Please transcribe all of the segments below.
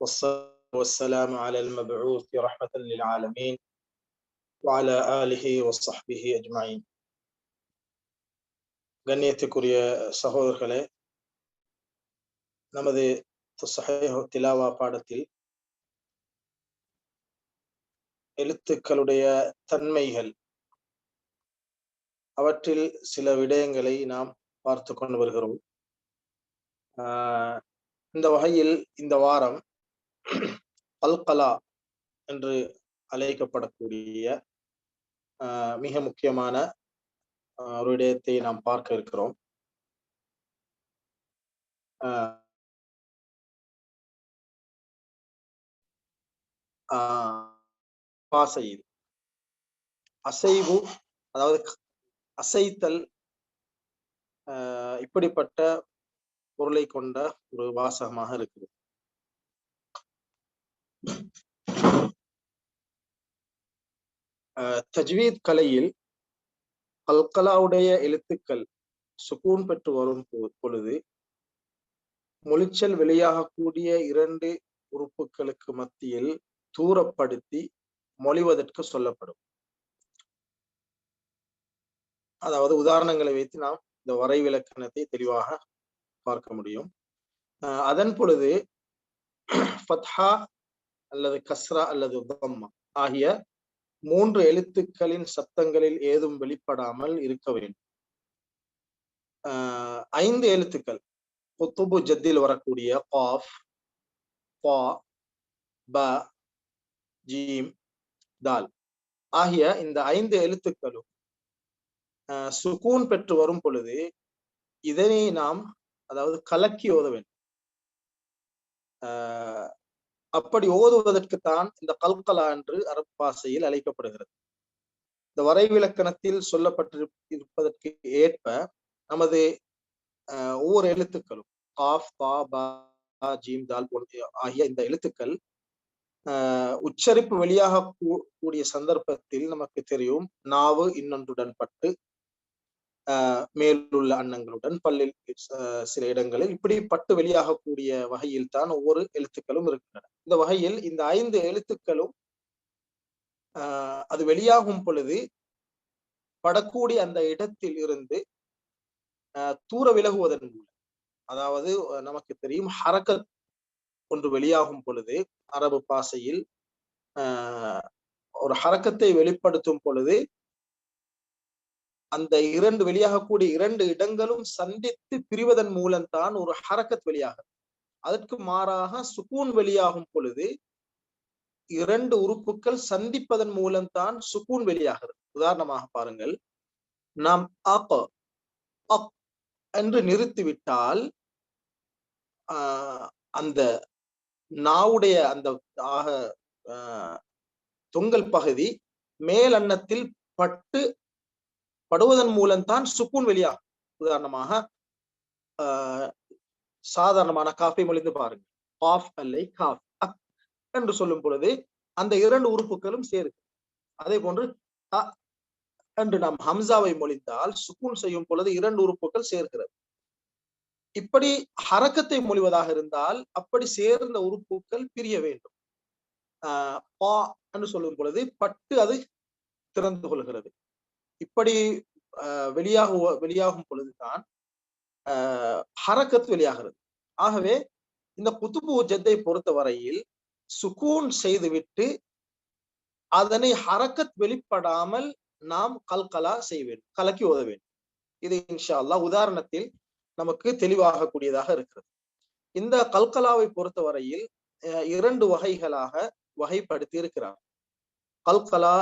والصلاة والسلام على المبعوث رحمة للعالمين وعلى آله وصحبه أجمعين கண்ணியத்துக்குரிய சகோதரர்களே நமது சஹீஹ் திலாவா பாடத்தில் எழுத்துக்களுடைய தன்மைகள் அவற்றில் சில விடயங்களை நாம் பார்த்து கொண்டு வருகிறோம் ஆஹ் இந்த வகையில் இந்த வாரம் அல்கலா என்று அழைக்கப்படக்கூடிய ஆஹ் மிக முக்கியமான ஒரு விடயத்தை நாம் பார்க்க இருக்கிறோம். பாசையில் அசைவு. அதாவது அசைத்தல் இப்படிப்பட்ட பொருளை கொண்ட ஒரு வாசகமாக இருக்குது. தஜ்வீத் கலையில் கல்கலாவுடைய எழுத்துக்கள் சுகூன் பெற்று வரும் பொழுது மொழிச்சல் வெளியாகக்கூடிய இரண்டு உறுப்புகளுக்கு மத்தியில் தூரப்படுத்தி மொழிவதற்கு சொல்லப்படும். அதாவது உதாரணங்களை வைத்து நாம் இந்த வரை விளக்கணத்தை தெளிவாக பார்க்க முடியும். அதன் பொழுது ஃபத்ஹா அல்லது கஸ்ரா அல்லது தம்மா ஆகிய மூன்று எழுத்துக்களின் சப்தங்களில் ஏதும் வெளிப்படாமல் இருக்க வேண்டும். ஐந்து எழுத்துக்கள். குத்துபு ஜத்தில் வரக்கூடிய காஃப் பா ப ஜீம் தால் ஆகிய இந்த ஐந்து எழுத்துக்களும் சுகூன் பெற்று வரும் பொழுது இதனை நாம் அதாவது கலக்கி ஓத வேண்டும். அப்படி ஓதுவதற்குத்தான் இந்த கல்கலா என்று அரபு பாசையில் அழைக்கப்படுகிறது. இந்த வரைவிலக்கணத்தில் சொல்லப்பட்டிருப்பதற்கு ஏற்ப நமது ஒவ்வொரு எழுத்துக்களும் காஃப் பா பா ஜீம் தால் ஆகிய இந்த எழுத்துக்கள் உச்சரிப்பு வெளியாக கூடிய சந்தர்ப்பத்தில் நமக்கு தெரியும். நாவு இன்னொன்றுடன் பட்டு மேலுள்ள அன்னங்களுடன் பல்லில் சில இடங்களில் இப்படி பட்டு வெளியாகக்கூடிய வகையில் தான் ஒவ்வொரு எழுத்துக்களும் இருக்கின்றன. இந்த வகையில் இந்த ஐந்து எழுத்துக்களும் அது வெளியாகும் பொழுது படக்கூடிய அந்த இடத்தில் இருந்து தூர விலகுவதன் மூலம் அதாவது நமக்கு தெரியும் ஹரக்கத் ஒன்று வெளியாகும் பொழுது அரபு பாசையில் ஒரு ஹரக்கத்தை வெளிப்படுத்தும் பொழுது அந்த இரண்டு வெளியாகக்கூடிய இரண்டு இடங்களும் சந்தித்து பிரிவதன் மூலம்தான் ஒரு ஹரக்கத் வெளியாகும். அதற்கு மாறாக சுகூன் வெளியாகும் பொழுது இரண்டு உறுப்புகள் சந்திப்பதன் மூலம்தான் சுகூன் வெளியாகிறது. உதாரணமாக பாருங்கள். நாம் அப் அப் என்று நிறுத்திவிட்டால் அந்த நாவுடைய அந்த ஆக தொங்கல் பகுதி மேல் அன்னத்தில் பட்டு படுவதன் மூலம்தான் சுக்கூன் வெளியா உதாரணமாக சாதாரணமான காஃபை மொழிந்து பாருங்க காஃப் அல்லை காஃப் என்று சொல்லும் பொழுது அந்த இரண்டு உறுப்புகளும் சேரு அதே போன்று என்று நாம் ஹம்சாவை மொழிந்தால் சுக்கூன் செய்யும் பொழுது இரண்டு உறுப்புகள் சேர்க்கிறது இப்படி ஹரக்கத்தை மொழிவதாக இருந்தால் அப்படி சேர்ந்த உறுப்புகள் பிரிய வேண்டும். ஆஹ் பா என்று சொல்லும் பொழுது பட்டு அது திறந்து கொள்கிறது. இப்படி வெளியாக வெளியாகும் பொழுதுதான் ஹரக்கத் வெளியாகிறது. ஆகவே இந்த குத்துபு ஜெத்தை பொறுத்த வரையில் சுகூன் செய்துவிட்டு அதனை ஹரக்கத் வெளிப்படாமல் நாம் கல்கலா செய்ய வேண்டும் கலக்கி ஓத வேண்டும். இது இன்ஷா அல்லா உதாரணத்தில் நமக்கு தெளிவாகக்கூடியதாக இருக்கிறது. இந்த கல்கலாவை பொறுத்த வரையில் இரண்டு வகைகளாக வகைப்படுத்தி இருக்கிறார் கல்கலா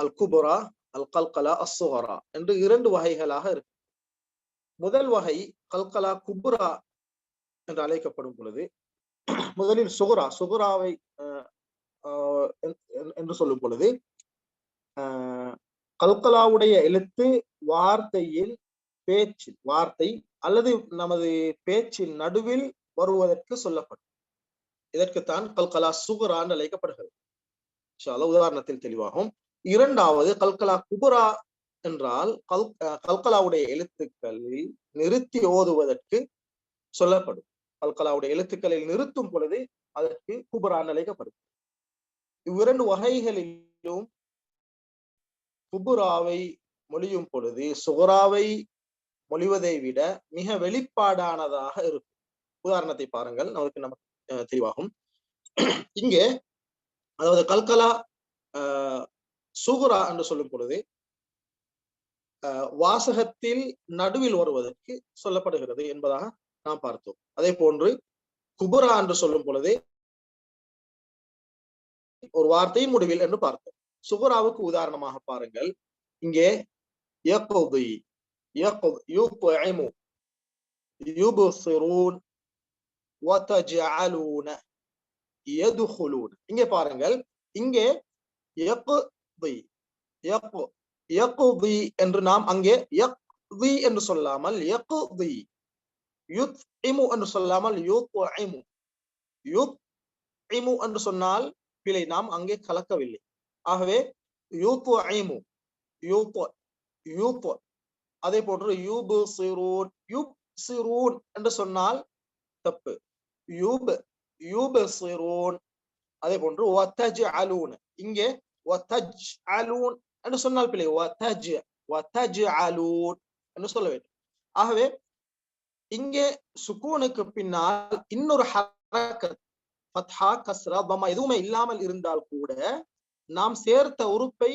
அல் குபுரா அல் கல்கலா அசுகரா என்று இரண்டு வகைகளாக இருக்கு. முதல் வகை கல்கலா குபுரா என்று அழைக்கப்படும் பொழுது முதலில் சுகுரா சுகுராவை என்று சொல்லும் பொழுது கல்கலாவுடைய எழுத்து வார்த்தையில் பேச்சில் வார்த்தை அல்லது நமது பேச்சில் நடுவில் வருவதற்கு சொல்லப்படும். இதற்குத்தான் கல்கலா சுகுரான்னு அழைக்கப்படுகிறது. உதாரணத்தில் தெளிவாகும். இரண்டாவது கல்கலா குபுரா என்றால் கல் கல்கலாவுடைய எழுத்துக்களில் நிறுத்தி ஓதுவதற்கு சொல்லப்படும். கல்கலாவுடைய எழுத்துக்களில் நிறுத்தும் பொழுது அதற்கு குபுரா அழைக்கப்படும். இவ்விரண்டு வகைகளிலும் குபுராவை மொழியும் பொழுது சுகராவை மொழிவதை விட மிக வெளிப்பாடானதாக இருக்கும். உதாரணத்தை பாருங்கள். நமக்கு நமக்கு தெளிவாகும் இங்கே அதாவது கல்கலா அஹ் சுகுரா என்று சொல்லும் பொழுது வாசகத்தில் நடுவில் வருவதற்கு சொல்லப்படுகிறது என்பதாக நாம் பார்த்தோம். அதே போன்று குபுரா என்று சொல்லும் பொழுது ஒரு வார்த்தையின் முடிவில் என்று பார்த்தோம். சுகுராவுக்கு உதாரணமாக பாருங்கள். இங்கே இங்கே பாருங்கள். இங்கே என்று நாம் அங்கே என்று சொல்லாமல் என்று சொல்லாமல் என்று சொன்னால் பிழை நாம் அங்கே கலக்கவில்லை. ஆகவே யூத்து ஐமு யூத்து யூத்து. அதே போன்று யூபு சிரூன் யூப் சிரூன் என்று சொன்னால் தப்பு. யூப் யூபு சிரூன் அதே போன்று ஒத்தஜ் அலூன் இங்கே ஒத்தஜ் அலூன் என்று சொன்னால் பிள்ளை ஒத்தஜ் ஒத்தஜ் அலூன் என்று சொல்ல வேண்டும். ஆகவே இங்கே சுக்கூனுக்கு பின்னால் இன்னொரு ஹரக்கத் ஃபத்ஹா கஸ்ரா பமா எதுவுமே இல்லாமல் இருந்தால் கூட நாம் சேர்த்த உறுப்பை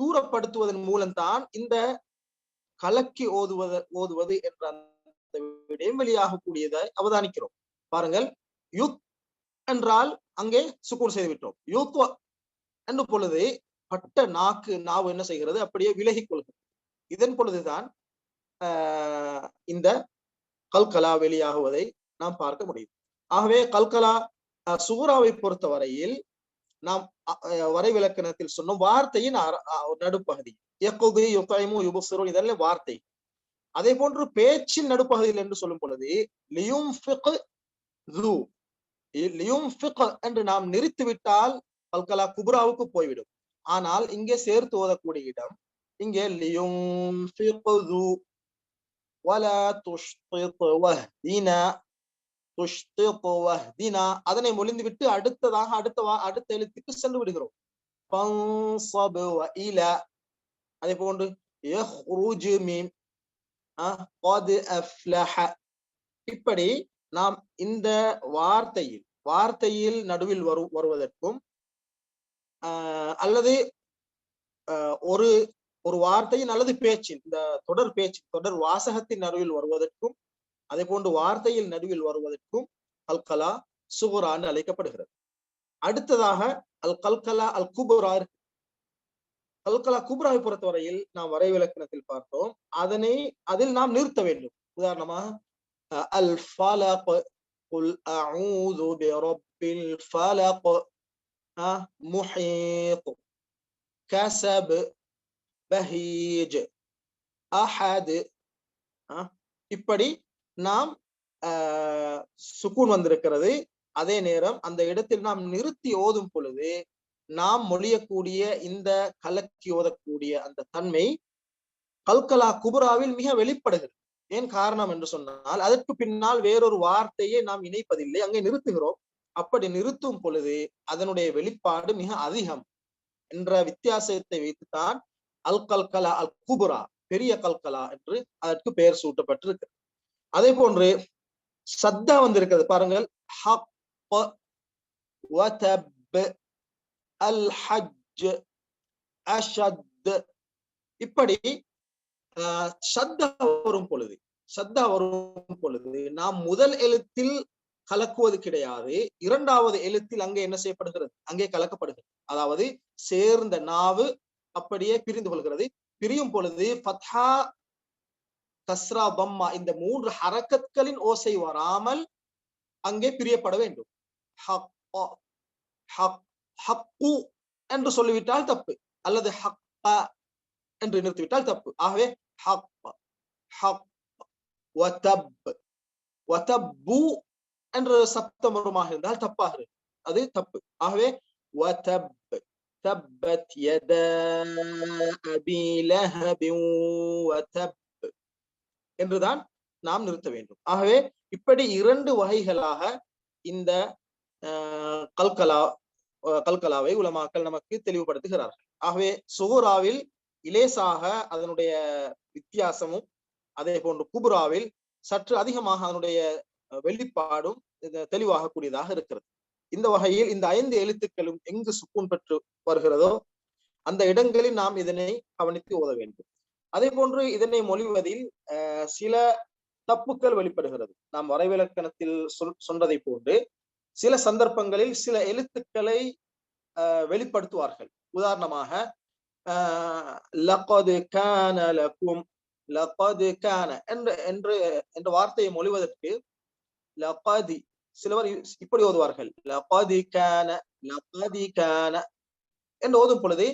தூரப்படுத்துவதன் மூலம்தான் இந்த கலக்கி ஓதுவது ஓதுவது என்ற அந்த விடயம் வெளியாகக்கூடியதை அவதானிக்கிறோம். பாருங்கள் யுத் என்றால் அங்கே சுக்கூன் செய்து விட்டோம் யூத் பொழுது பட்ட நாக்கு நாவு என்ன செய்கிறது? அப்படியே விலகிக் கொள்கிறது. இதன் பொழுதுதான் இந்த கல்கலா வெளியாகுவதை நாம் பார்க்க முடியும். ஆகவே கல்கலா சூறாவை பொறுத்த வரையில் நாம் வரைவிலக்கணத்தில் சொன்னோம் வார்த்தையின் நடுப்பகுதி. எக்குது யுகைமு யுபுசரும் இதெல்லாம் வார்த்தை. அதே போன்று பேச்சின் நடுப்பகுதியில் என்று சொல்லும் பொழுது லியும் லியும் என்று நாம் நிறுத்திவிட்டால் கல்கலா குபுராவுக்கு போய்விடும் ஆனால் இங்கே சேர்த்து ஓதக்கூடிய இடம் இங்கே லியும் ولا تشطط وهدنا தினா அதனை மொழிந்து விட்டு அடுத்ததாக அடுத்த அடுத்த எழுத்துக்கு சென்று விடுகிறோம் அதே போன்று இப்படி நாம் இந்த வார்த்தையில் வார்த்தையில் நடுவில் வரு வருவதற்கும் அல்லது ஒரு ஒரு வார்த்தையின் அல்லது பேச்சின் இந்த தொடர் பேச்சு தொடர் வாசகத்தின் நடுவில் வருவதற்கும் அதே போன்று வார்த்தையில் நடுவில் வருவதற்கும் அல்கலா சுகுரான்னு அழைக்கப்படுகிறது அடுத்ததாக அல் கல்கலா அல் குபுரா கல்கலா குபுராவை பொறுத்தவரையில் நாம் வரைவிலக்கணத்தில் பார்த்தோம் அதனை அதில் நாம் நிறுத்த வேண்டும் உதாரணமாக அல் ஃபலக் قل أعوذ برب الفلق محيط كسب بهيج أحد இப்படி நாம் சுக்கூன் வந்திருக்கிறது அதே நேரம் அந்த இடத்தில் நாம் நிறுத்தி ஓதும் பொழுது நாம் மொழியக்கூடிய இந்த கலக்கி ஓதக்கூடிய அந்த தன்மை கல்கலா குபுராவில் மிக வெளிப்படுகிறது ஏன் காரணம் என்று சொன்னால் அதற்கு பின்னால் வேறொரு வார்த்தையை நாம் இணைப்பதில்லை அங்கே நிறுத்துகிறோம் அப்படி நிறுத்தும் பொழுது அதனுடைய வெளிப்பாடு மிக அதிகம் என்ற வித்தியாசத்தை வைத்துத்தான் அல் கல்கலா அல் குபுரா பெரிய கல்கலா என்று அதற்கு பெயர் சூட்டப்பட்டிருக்கு. அதே போன்று சத்தா வந்திருக்கிறது பாருங்கள். அல் ஹஜ் அஷத். இப்படி சத்தா வரும் பொழுது சத்தா வரும் பொழுது நாம் முதல் எழுத்தில் கலக்குவது கிடையாது. இரண்டாவது எழுத்தில் அங்கே என்ன செய்யப்படுகிறது? அங்கே கலக்கப்படுகிறது. அதாவது சேர்ந்த நாவு அப்படியே பிரிந்து கொள்கிறது. பிரியும் பொழுது பத்ஹா கஸ்ரா பம்மா இந்த மூன்று ஹரக்கத்களின் ஓசை வராமல் அங்கே பிரியப்பட வேண்டும். என்று சொல்லிவிட்டால் தப்பு. அல்லது ஹக்க என்று நிறுத்திவிட்டால் தப்பு. ஆகவே என்ற சப்தம் வருமாக இருந்தால் தப்பாக இருக்கும். அது தப்பு. ஆகவே தப்பத் யத அபி லஹபி என்றுதான் நாம் நிறுத்த வேண்டும். ஆகவே இப்படி இரண்டு வகைகளாக இந்த கல்கலா கல்கலாவை உலமாக்கள் நமக்கு தெளிவுபடுத்துகிறார்கள். ஆகவே சுகுராவில் இலேசாக அதனுடைய வித்தியாசமும் அதே போன்று குபுராவில் சற்று அதிகமாக அதனுடைய வெளிப்பாடும் தெளிவாக கூடியதாக இருக்கிறது. இந்த வகையில் இந்த ஐந்து எழுத்துக்களும் எங்கு சுக்கூன் பெற்று வருகிறதோ அந்த இடங்களில் நாம் இதனை கவனித்து ஓத வேண்டும். அதே போன்று இதனை மொழிவதில் அஹ், சில தப்புக்கள் வெளிப்படுகிறது. நாம் வரைவிலக்கணத்தில் சொல் சொன்னதை போன்று சில சந்தர்ப்பங்களில் சில எழுத்துக்களை அஹ், வெளிப்படுத்துவார்கள். உதாரணமாக அஹ், லகது கான லகும் லகது கான என்று என்று என்ற வார்த்தையை மொழிவதற்கு லகதி. சிலவர் இப்படி ஓதுவார்கள். லகதி கான லகதி கான. என்று ஓதும் பொழுது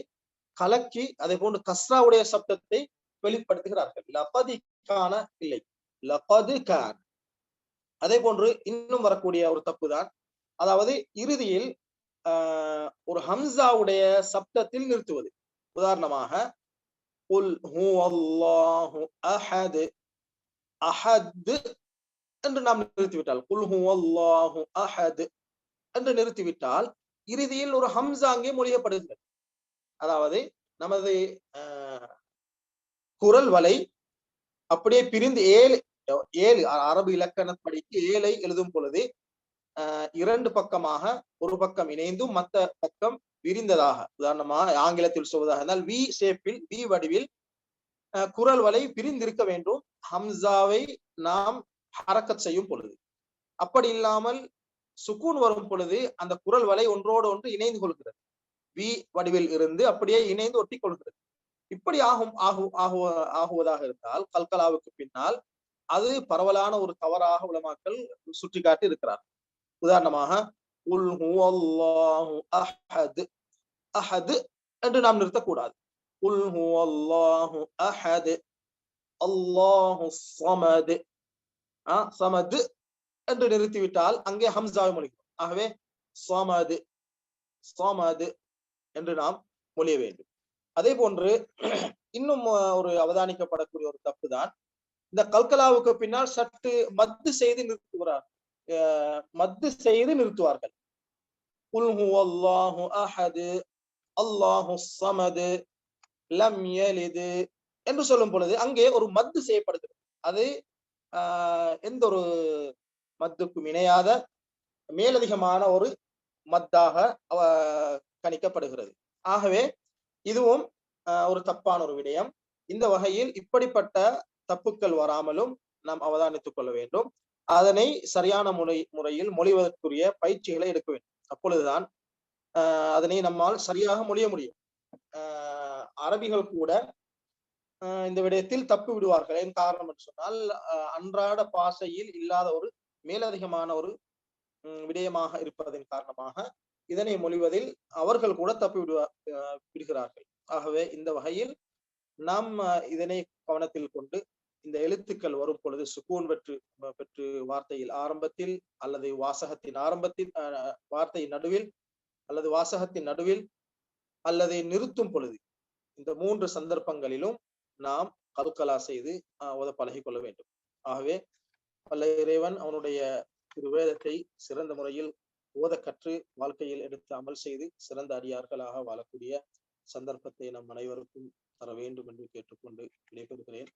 கலக்கி அதே போன்று கஸ்ராவுடைய சப்தத்தை வெளிப்படுத்துகிறார்கள். லகதி கான இல்லை. லகது கான். அதே போன்று இன்னும் வரக்கூடிய ஒரு தப்பு தான் அதாவது இறுதியில் ஆஹ் ஒரு ஹம்சாவுடைய சப்தத்தில் நிறுத்துவது. உதாரணமாக அஹது அஹது என்று நாம் நிறுத்திவிட்டால் குல்ஹு ஹுவல்லாஹு அஹது என்று நிறுத்திவிட்டால் இறுதியில் ஒரு ஹம்சா அங்கே மொழியப்படுகிறது. அதாவது நமது குரல் வலை அப்படியே பிரிந்து ஏழு ஏழு அரபு இலக்கணப்படிக்கு ஏழை எழுதும் பொழுது இரண்டு பக்கமாக ஒரு பக்கம் இணைந்தும் மற்ற பக்கம் விரிந்ததாக. உதாரணமாக ஆங்கிலத்தில் சொல்வதாக இருந்தால் வி ஷேப்பில் வி வடிவில் குரல் வலை பிரிந்திருக்க வேண்டும். ஹம்சாவை நாம் ஹரக்கத் செய்யும் பொழுது. அப்படி இல்லாமல் சுக்கூன் வரும் பொழுது அந்த குரல் வலை ஒன்றோடு ஒன்று இணைந்து கொள்கிறது. வி வடிவில் இருந்து அப்படியே இணைந்து ஒட்டி கொள்கிறது. இப்படி ஆகும் ஆகு ஆகு ஆகுவதாக இருந்தால் கல்கலாவுக்கு பின்னால் அது பரவலான ஒரு தவறாக உலமாக்கள் சுட்டிக்காட்டி இருக்கிறார் உதாரணமாக உல் அஹது அஹது என்று நாம் நிறுத்தக்கூடாது. உல் அல்லாஹு அஹது அல்லாஹு சமது சமது என்று நிறுத்திவிட்டால் அங்கே ஹம்சாவை மொழிகிறோம். ஆகவே சமது சமது என்று நாம் மொழிய வேண்டும். அதே போன்று இன்னும் ஒரு அவதானிக்கப்படக்கூடிய ஒரு தப்பு தான் இந்த கல்கலாவுக்கு பின்னால் சற்று மத்து செய்து நிறுத்துகிறார். அஹ், மத்து செய்து நிறுத்துவார்கள். குல்ஹு அல்லாஹு அஹது அல்லாஹு சமது லம் என்று சொல்லும் பொழுது அங்கே ஒரு மத்து செய்யப்படுகிறது. அது எந்த ஒரு மத்துக்கும் இணையாத மேலதிகமான ஒரு மத்தாக அவ- கணிக்கப்படுகிறது. ஆகவே இதுவும் ஆஹ் ஒரு தப்பான ஒரு விடயம். இந்த வகையில் இப்படிப்பட்ட தப்புக்கள் வராமலும் நாம் அவதானித்துக் கொள்ள வேண்டும். அதனை சரியான முறை முறையில் மொழிவதற்குரிய பயிற்சிகளை எடுக்க வேண்டும். அப்பொழுதுதான் ஆஹ் அதனை நம்மால் சரியாக மொழிய முடியும். ஆஹ் அரபிகள் கூட இந்த விடயத்தில் தப்பு விடுவார்கள். ஏன் காரணம் என்று சொன்னால் அன்றாட பாசையில் இல்லாத ஒரு மேலதிகமான ஒரு விடயமாக இருப்பதன் காரணமாக இதனை மொழிவதில் அவர்கள் கூட தப்பி விடுவா விடுகிறார்கள். ஆகவே இந்த வகையில் நாம் இதனை கவனத்தில் கொண்டு இந்த எழுத்துக்கள் வரும் பொழுது சுக்கூன் பெற்று பெற்று வார்த்தையில் ஆரம்பத்தில் அல்லது வாசகத்தின் ஆரம்பத்தில் வார்த்தையின் நடுவில் அல்லது வாசகத்தின் நடுவில் அல்லது நிறுத்தும் பொழுது இந்த மூன்று சந்தர்ப்பங்களிலும் நாம் கருக்கலா செய்து ஆஹ் ஓத பழகி கொள்ள வேண்டும். ஆகவே பல்ல இறைவன் அவனுடைய திருவேதத்தை சிறந்த முறையில் ஓத கற்று வாழ்க்கையில் எடுத்து அமல் செய்து சிறந்த அடியார்களாக வாழக்கூடிய சந்தர்ப்பத்தை நம் அனைவருக்கும் தர வேண்டும் என்று கேட்டுக்கொண்டு விடைபெறுகிறேன்.